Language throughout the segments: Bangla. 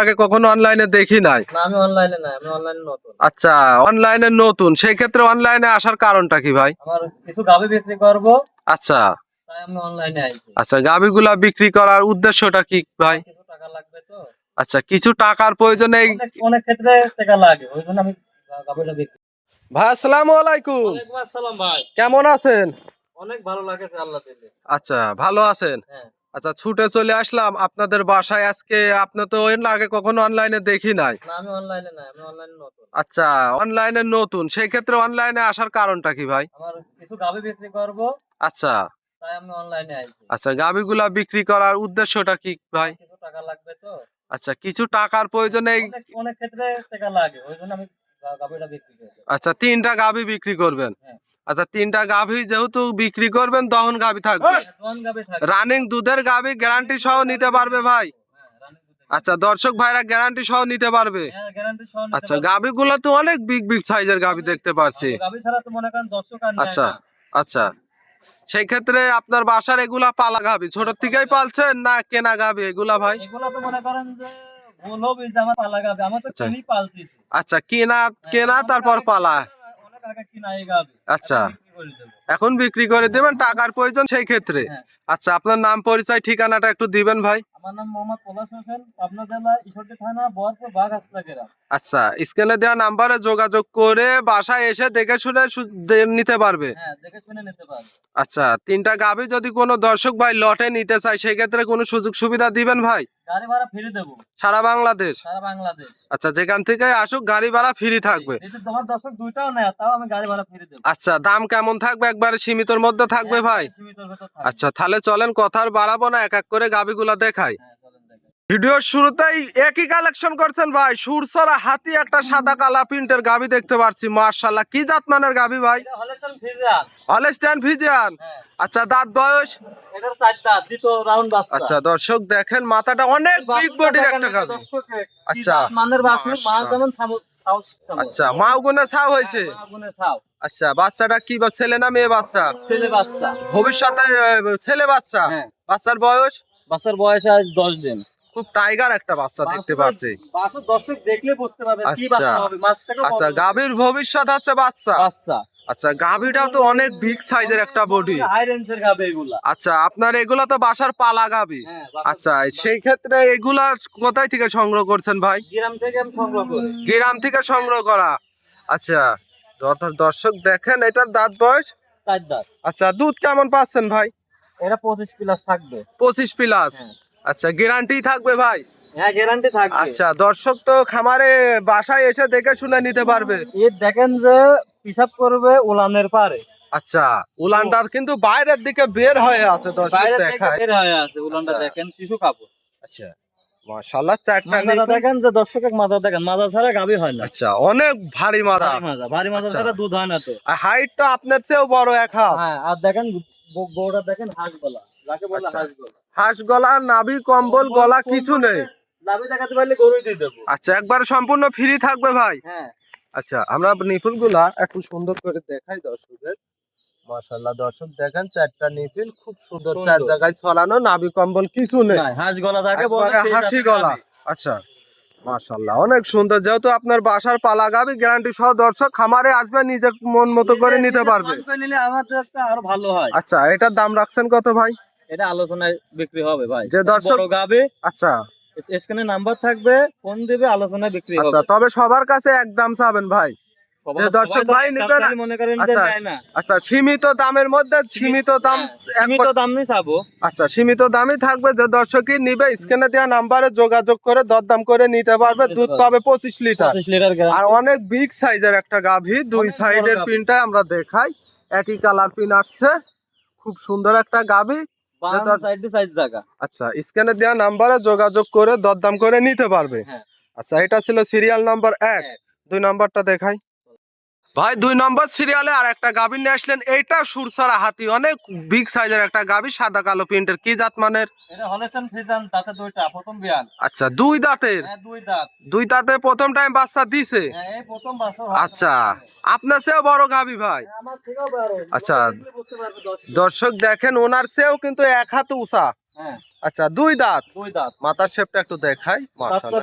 আগে কখনো অনলাইনে দেখি নাই? আমি অনলাইনে না আমি অনলাইনে নতুন। আচ্ছা অনলাইনে নতুন সেই ক্ষেত্রে অনলাইনে আসার কারণটা কি ভাই? আমার কিছু গাভি বিক্রি করব। আচ্ছা। তাই আমি অনলাইনে আইছি। আচ্ছা গাবিগুলা বিক্রি করার উদ্দেশ্যটা কি ভাই? কিছু টাকা লাগবে তো। আচ্ছা কিছু টাকার প্রয়োজনে এই- অনেক ক্ষেত্রে টাকা লাগে ওই জন্য আমি গাভিটা বিক্রি ভাই আসসালামু আলাইকুম। ওয়ালাইকুম আসসালাম ভাই। কেমন আছেন? অনেক ভালো লাগেছে আল্লাহ দিলে। আচ্ছা ভালো আছেন? হ্যাঁ। আচ্ছা ছুটে চলে আসলাম আপনাদের বাসায়। আজকে আপনি তো এর আগে কখনো অনলাইনে দেখি নাই। আমি অনলাইনে না আমি অনলাইনে নতুন। আচ্ছা অনলাইনে নতুন। সেই ক্ষেত্রে অনলাইনে আসার কারণটা কি ভাই? আমার কিছু গাভি বিক্রি করব। আচ্ছা। তাই আমি অনলাইনে আইছি। আচ্ছা গাবিগুলা বিক্রি করার উদ্দেশ্যটা কি ভাই? কিছু টাকা লাগবে তো। আচ্ছা কিছু টাকার প্রয়োজনে অনেক ক্ষেত্রে টাকা লাগে ওই জন্য আমি আচ্ছা তিনটা গাভী বিক্রি করবেন? হ্যাঁ। আচ্ছা তিনটা গাভী যেহেতু বিক্রি করবেন দহন গাভী থাকবে। গাভি থাকে রানিং দুধের গাভী গ্যারান্টি সহ নিতে পারবে ভাই? হ্যাঁ আচ্ছা দর্শক ভাইরা গ্যারান্টি সহ নিতে পারবে? হ্যাঁ আচ্ছা পারবে। গাভিগুলো তো অনেক বিগ বিগ সাইজের গাভী দেখতে পাচ্ছি গাভি আচ্ছা আচ্ছা। সেই ক্ষেত্রে আপনার বাসার এগুলা পালা গাভি? ছোট থেকেই পালছেন না কেনা গাভী? এগুলা ভাই? এগুলা তো মনে করেন যে আচ্ছা। আচ্ছা কেনা কেনা তারপর পালা। আচ্ছা। এখন বিক্রি করে দেবেন টাকার প্রয়োজন সেই ক্ষেত্রে। হ্যাঁ। আচ্ছা আপনার নাম পরিচয় ঠিকানাটা একটু দিবেন ভাই। আমার নাম মোহাম্মদ পলাশ হোসেন পাবনা জেলা ঈশ্বরদী থানা বহরপুর বাঘ গ্রাম আচ্ছা স্ক্রিনে দেওয়া নাম্বারে যোগাযোগ করে বাসায় এসে দেখে শুনে নিতে পারবে। হ্যাঁ দেখে শুনে নিতে পারবে। আচ্ছা তিনটা গাভি যদি কোনো দর্শক ভাই লটে নিতে চায় সেই ক্ষেত্রে কোনো সুযোগ সুবিধা দিবেন ভাই? গাড়ি ভাড়া ফিরে দেবো। সারা বাংলাদেশ? সারা বাংলাদেশ। আচ্ছা যেখান থেকে আসুক গাড়ি ভাড়া ফ্রি থাকবে। তোমার দর্শক দুইটাও নেয় তাও আমি গাড়ি ভাড়া ফিরে দেবো। আচ্ছা দাম কেমন থাকবে একবারে সীমিতর মধ্যে থাকবে ভাই। আচ্ছা তাহলে চলেন কথার বাড়াবো না এক এক করে গাবিগুলা দেখাই ভিডিওর শুরুতেই একই কালেকশন করছেন ভাই। সুরসরা হাতি একটা সাদা কালা প্রিন্টের গাবি দেখতে পাচ্ছি মার্শাল্লাহ কি জাত মানের গাবি ভাই? হলস্টাইন ফিজিয়ান হ্যাঁ। আচ্ছা দাঁত বয়স? আচ্ছা দর্শক দেখেন মাথাটা অনেক বিগ বডির একটা গাবি। আচ্ছা। আচ্ছা আচ্ছা মাও গুনে ছাও হয়েছে? হ্যাঁ, মা ছাও। আচ্ছা বাচ্চাটা কি বা ছেলে না মেয়ে বাচ্চা? ছেলে বাচ্চা। ভবিষ্যতে ছেলে বাচ্চা? হ্যাঁ। বাচ্চার বয়স? বাচ্চার বয়স আজ দশ দিন। খুব টাইগার একটা বাচ্চা দেখতে পাচ্ছি। দর্শক দেখলে বুঝতে পারবে কি আচ্ছা। বাচ্চা হবে আচ্ছা গাভীর ভবিষ্যৎ আছে বাচ্চা। বাচ্চা। আচ্ছা গাভীটাও তো অনেক বিগ সাইজের একটা বডি আচ্ছা আপনার এগুলা তো বাসার পালা গাভী। হ্যাঁ আচ্ছা সেই ক্ষেত্রে এগুলা কোথায় থেকে সংগ্রহ করছেন ভাই? গ্রাম থেকে সংগ্রহ করি। গ্রাম থেকে সংগ্রহ করা। আচ্ছা দর্শক দেখেন এটার দাঁত বয়স? চার দাঁত। আচ্ছা দুধ কেমন পাচ্ছেন ভাই? এটা পঁচিশ প্লাস থাকবে। পঁচিশ প্লাস। আচ্ছা গ্যারান্টি থাকবে ভাই? হ্যাঁ গ্যারান্টি থাকবে। আচ্ছা দর্শক তো খামারে বাসায় এসে দেখে শুনে নিতে পারবে। দেখেন যে পিসাব করবে উলানের পারে। আচ্ছা উলানটার কিন্তু বাইরের দিকে বের হয়ে আছে দর্শক দেখায়। বের হয়ে আছে উলানটা আচ্ছা। দেখেন কিছু আচ্ছা মাশাআল্লাহ চারটা মাথাটা দেখেন যে দর্শকের দেখেন ছাড়া গাবি হয় না। আচ্ছা অনেক ভারী মাথা ভারী আচ্ছা। ছাড়া দুধ হয় না তো। আর হাইটটা আপনার চেয়েও বড় এক হাত। হ্যাঁ আর দেখেন দেখেন হাঁস গলা যাকে বলে আচ্ছা। হাঁস গলা হাঁস গলা নাভি কম্বল গলা কিছু নেই। আচ্ছা একবার সম্পূর্ণ ফ্রি থাকবে ভাই। হ্যাঁ। আচ্ছা আমরা নিপুলগুলা একটু সুন্দর করে দেখাই দর্শকদের। মাশাআল্লাহ দর্শক দেখেন চারটা নিপিল খুব সুন্দর। চার জায়গায় ছড়ানো নাভি কম্বল কিছু নেই। হাঁস গলা একবারে হাসি গলা। আচ্ছা মাশাআল্লাহ অনেক সুন্দর। যেহেতু আপনার বাসার পালা গাবি গ্যারান্টি সহ দর্শক খামারে আসবে নিজে মন মতো করে নিতে পারবে। একটা আরও ভালো হয়। আচ্ছা এটার দাম রাখছেন কত ভাই? এটা আলোচনায় বিক্রি হবে ভাই। যে দর্শক- গাবে। আচ্ছা। স্ক্রিনে নাম্বার থাকবে ফোন দিবে আলোচনায় বিক্রি হবে। আচ্ছা তবে সবার কাছে এক দাম চাবেন ভাই। যে দর্শক ভাই এক নিবে না- দামটাই মনে করেন যে আচ্ছা, না। আচ্ছা সীমিত দামের মধ্যে সীমিত দাম হ্যাঁ, সীমিত দাম নিয়ে চাবো। আচ্ছা সীমিত দামই থাকবে। যে দর্শকই নিবে স্ক্রিনে দেওয়া নাম্বারে যোগাযোগ করে দরদাম করে নিতে পারবে। দুধ পাবে পঁচিশ লিটার। পঁচিশ লিটার আর অনেক বিগ সাইজের একটা গাভী দুই সাইডের। পিনটা আমরা দেখাই। একই কালার পিন আসছে। খুব সুন্দর একটা গাভী। আচ্ছা দেওয়া নাম্বারে যোগাযোগ করে দরদাম করে নিতে পারবে হ্যাঁ। আচ্ছা এটা ছিল সিরিয়াল নাম্বার এক এক। দুই নাম্বারটা দেখাই ভাই দুই নম্বর সিরিয়ালে আর একটা গাভী নিয়ে আসলেন। এইটা সুরসারা হাতি অনেক বিগ সাইজের একটা গাভী সাদা কালো প্রিন্টের। কি জাত মানের? এটা প্রথম বিয়ান। আচ্ছা দুই দাঁতের? হ্যাঁ দুই দাঁত। দুই দাঁতে প্রথম টাইম বাচ্চা দিছে? হ্যাঁ প্রথম আচ্ছা আপনার চেয়েও বড় গাভী ভাই। বড়। আচ্ছা। দর্শক। দেখেন ওনার চেয়েও কিন্তু এক হাত উঁচা। হ্যাঁ। আচ্ছা দুই দাঁত? দুই দাঁত। মাথার শেপটা একটু দেখাই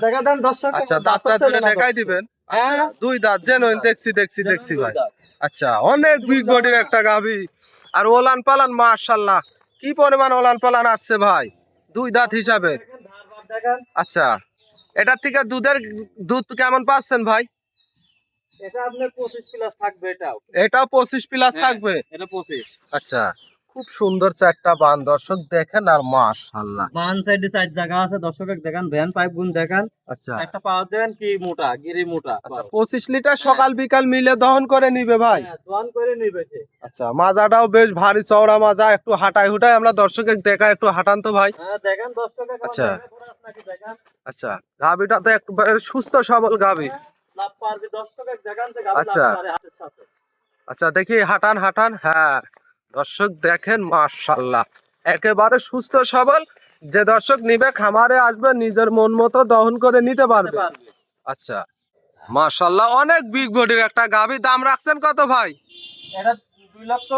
দেখা দেন দর্শক। আচ্ছা দাঁতটা দেখাই দিবেন। হ্যাঁ। দুই দাঁত জেনুইন দেখছি দেখছি দেখছি ভাই। আচ্ছা অনেক বিগ বডির একটা গাভি। আর ওলান পালান মাশাআল্লাহ কি পরিমাণ ওলান পালান আসছে ভাই? দুই দাঁত হিসাবে। আচ্ছা এটার থেকে দুধের দুধ কেমন পাচ্ছেন ভাই? এটা আপনার পঁচিশ প্লাস থাকবে এটাও। এটাও পঁচিশ প্লাস হ্যাঁ। থাকবে? এটা পঁচিশ। আচ্ছা খুব সুন্দর চারটা বান দর্শক দেখেন আর মাশাআল্লাহ। বান সাইডে চার জায়গা আছে দর্শক দেখেন ভ্যান পাইপ গুন দেখেন। আচ্ছা। একটা পাওয়ার দেন কি মোটা গিরি মোটা। আচ্ছা পঁচিশ লিটার সকাল বিকাল মিলে দহন করে নিবে ভাই? হ্যাঁ, দোয়ান করে নিবে। আচ্ছা মাজাটাও বেশ ভারী চওড়া মাজা একটু হাঁটাই হুটাই আমরা দর্শকে দেখা একটু হাঁটান তো ভাই? হ্যাঁ দেখেন দর্শক আচ্ছা। আচ্ছা গাভিটা তো একবারে সুস্থ সবল গাভি। লাভ পারবে দর্শক দেখেন যে গাভী আচ্ছা। আচ্ছা দেখি হাঁটান হাঁটান। হ্যাঁ। দর্শক দেখেন মাশাল্লাহ একেবারে সুস্থ সবল। যে দর্শক নিবে খামারে আসবে নিজের মন মতো দহন করে নিতে পারবে। আচ্ছা মাশাল্লাহ অনেক বিগ বডির একটা গাভি। দাম রাখছেন কত ভাই? এটা দুই লক্ষ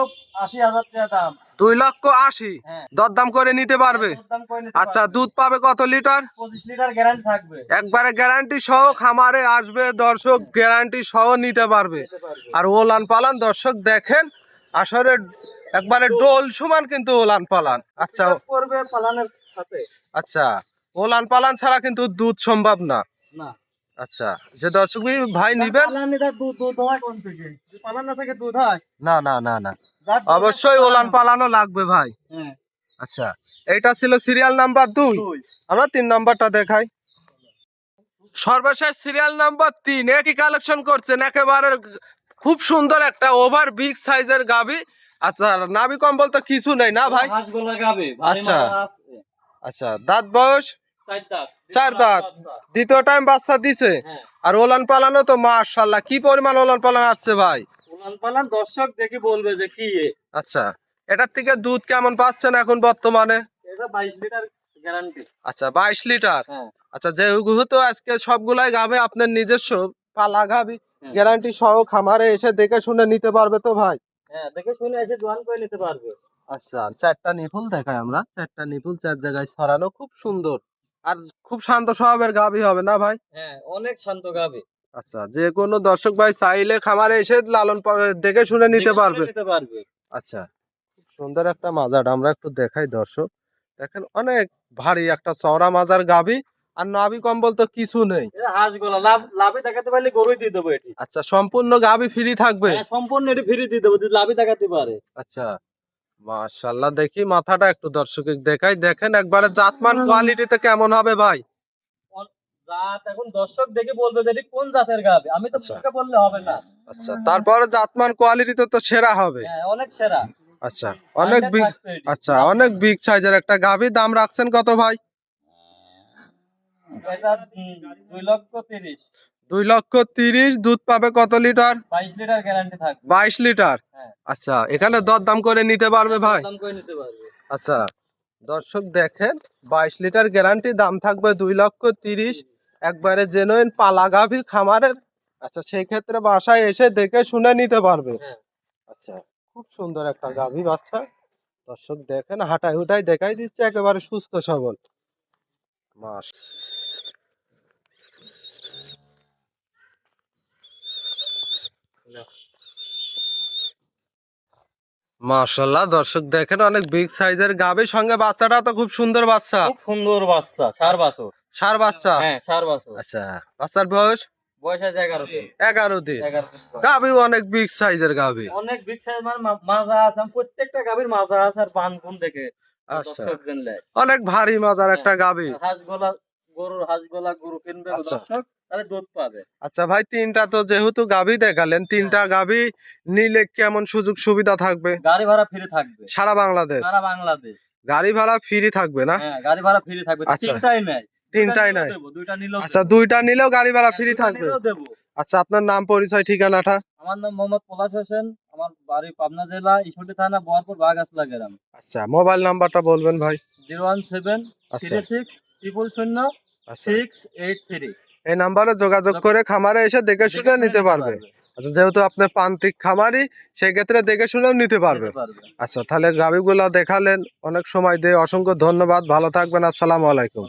আশি হাজার টাকা দাম। দুই লক্ষ আশি? হ্যাঁ। দরদাম করে নিতে পারবে? নিতে আচ্ছা দুধ পাবে কত লিটার? পঁচিশ লিটার গ্যারান্টি থাকবে। একবারে গ্যারান্টি সহ খামারে আসবে দর্শক গ্যারান্টি সহ নিতে পারবে। নিতে পারবে। আর ওলান পালান দর্শক দেখেন আসলে একবারে ডোল সমান কিন্তু ওলান পালান। আচ্ছা করবে পালানের সাথে। আচ্ছা ওলান পালান ছাড়া কিন্তু দুধ সম্ভব না। না। আচ্ছা যে দর্শক ভাই নিবেন? না না না না অবশ্যই ওলান পালানো লাগবে ভাই। হ্যাঁ। আচ্ছা এইটা ছিল সিরিয়াল নাম্বার দুই। আমরা তিন নাম্বারটা দেখাই। সর্বশেষ সিরিয়াল নাম্বার তিন একই কালেকশন করছেন একেবারে খুব সুন্দর একটা ওভার বিগ সাইজের গাবি আচ্ছা নাবি কম্বল তো কিছু নেই না ভাই? আচ্ছা। আচ্ছা দাঁত বয়স? চার দাঁত দ্বিতীয় টাইম বাচ্চা দিছে। হ্যাঁ। আর ওলান পালানো তো মাশাল্লাহ কি পরিমাণ ওলান পালান আসছে ভাই? উলান পালান দর্শক দেখি বলবে যে কি আচ্ছা এটার থেকে দুধ কেমন পাচ্ছেন এখন বর্তমানে? এটা লিটার গ্যারান্টি আচ্ছা লিটার? হ্যাঁ। আচ্ছা যেহেতু আজকে সবগুলাই গাবে আপনার নিজস্ব পালা গাবি। গ্যারান্টি সহ খামারে এসে দেখে শুনে নিতে পারবে তো ভাই? হ্যাঁ দেখে শুনে এসে দোয়ান করে নিতে পারবে। আচ্ছা চারটা নিপুল দেখাই আমরা। চারটা নিপুল চার জায়গায় ছড়ানো খুব সুন্দর। আর খুব শান্ত স্বভাবের গাবি হবে না ভাই? হ্যাঁ অনেক শান্ত গাবে আচ্ছা যে কোনো দর্শক ভাই চাইলে খামারে এসে লালন দেখে শুনে নিতে পারবে। পারবে। আচ্ছা খুব সুন্দর একটা মাজার আমরা একটু দেখাই দর্শক। দেখেন অনেক ভারী একটা চওড়া মাজার গাবি আর নাভি কম্বল তো কিছু নেই। লাভে দেখাতে পারলে গরুই দিয়ে দেবো এটি। আচ্ছা সম্পূর্ণ গাবি ফ্রি থাকবে? হ্যাঁ, সম্পূর্ণ এটি ফিরে দিয়ে দেবো যদি লাভে দেখাতে পারে। আচ্ছা মাশাল্লাহ দেখি মাথাটা একটু দর্শকে দেখাই। দেখেন একবারে জাতমান কোয়ালিটি কোয়ালিটিতে কেমন হবে ভাই? জাত এখন দর্শক দেখে বলবে যে কোন জাতের গাবে আমি তো আচ্ছা। মুখে বললে হবে না। আচ্ছা তারপরে জাতমান কোয়ালিটিতে তো সেরা হবে। হ্যাঁ অনেক সেরা। আচ্ছা অনেক বিগ আচ্ছা অনেক বিগ সাইজের একটা গাভি। দাম রাখছেন কত ভাই? এটা দুই লক্ষ তিরিশ। দুই লক্ষ তিরিশ দুধ পাবে কত লিটার? বাইশ লিটার গ্যারান্টি থাকবে। বাইশ লিটার? হ্যাঁ। আচ্ছা এখানে দরদাম করে নিতে পারবে ভাই? আচ্ছা দর্শক দেখেন বাইশ লিটার গ্যারান্টি দাম থাকবে দুই লক্ষ তিরিশ। একবারে জেনুইন পালা গাভি খামারের। আচ্ছা সেই ক্ষেত্রে বাসায় এসে দেখে শুনে নিতে পারবে। হ্যাঁ। আচ্ছা খুব সুন্দর একটা গাভি বাচ্চা। দর্শক দেখেন হাঁটাই হুটাই দেখাই দিচ্ছে একেবারে সুস্থ সবল। মাস মাশাল্লাহ দর্শক দেখেন অনেক বিগ সাইজের গাভি সঙ্গে বাচ্চাটা তো খুব সুন্দর বাচ্চা। খুব সুন্দর বাচ্চা বাছর। সার বাচ্চা? হ্যাঁ বাছর। আচ্ছা বাচ্চার বয়স? বয়স আছে এগারোতে অনেক বিগ সাইজের অনেক বিগ সাইজ মানে মাজা আছে প্রত্যেকটা মাজা আছে আর বান কোন দেখে আচ্ছা। অনেক ভারী মাজার একটা গাভি। হাঁস গলা গরুর হাঁস গলা গরু কিনবে আচ্ছা। দর্শক। তাহলে দুধ পাবে। আচ্ছা ভাই তিনটা তো যেহেতু গাভি দেখালেন তিনটা গাভি নিলে কেমন সুযোগ সুবিধা থাকবে? গাড়ি ভাড়া ফ্রি থাকবে। সারা বাংলাদেশ? সারা বাংলাদেশ। গাড়ি ভাড়া ফ্রি থাকবে না? হ্যাঁ গাড়ি ভাড়া ফ্রি থাকবে। আচ্ছা। তিনটাই নাই তিনটাই নাই দুইটা নিলেও আচ্ছা দুইটা নিলেও গাড়ি ভাড়া হ্যাঁ, ফ্রি থাকবে? আচ্ছা আপনার নাম পরিচয় ঠিকানাটা? আমার নাম মোহাম্মদ পলাশ হোসেন। আমার বাড়ি পাবনা জেলা ঈশ্বরদী থানা বহরপুর বাগাসলা গ্রাম। আচ্ছা মোবাইল নাম্বারটা বলবেন ভাই। জিরো ওয়ান সেভেন আচ্ছা। সিক্স ট্রিপল শূন্য আচ্ছা। Six eight three. এই নাম্বারে যোগাযোগ করে খামারে এসে দেখে শুনে নিতে পারবে। আচ্ছা যেহেতু আপনি প্রান্তিক খামারি সেক্ষেত্রে দেখে শুনেও নিতে পারবে। আচ্ছা তাহলে গাভিগুলো দেখালেন অনেক সময় দিয়ে অসংখ্য ধন্যবাদ। ভালো থাকবেন আসসালামু আলাইকুম।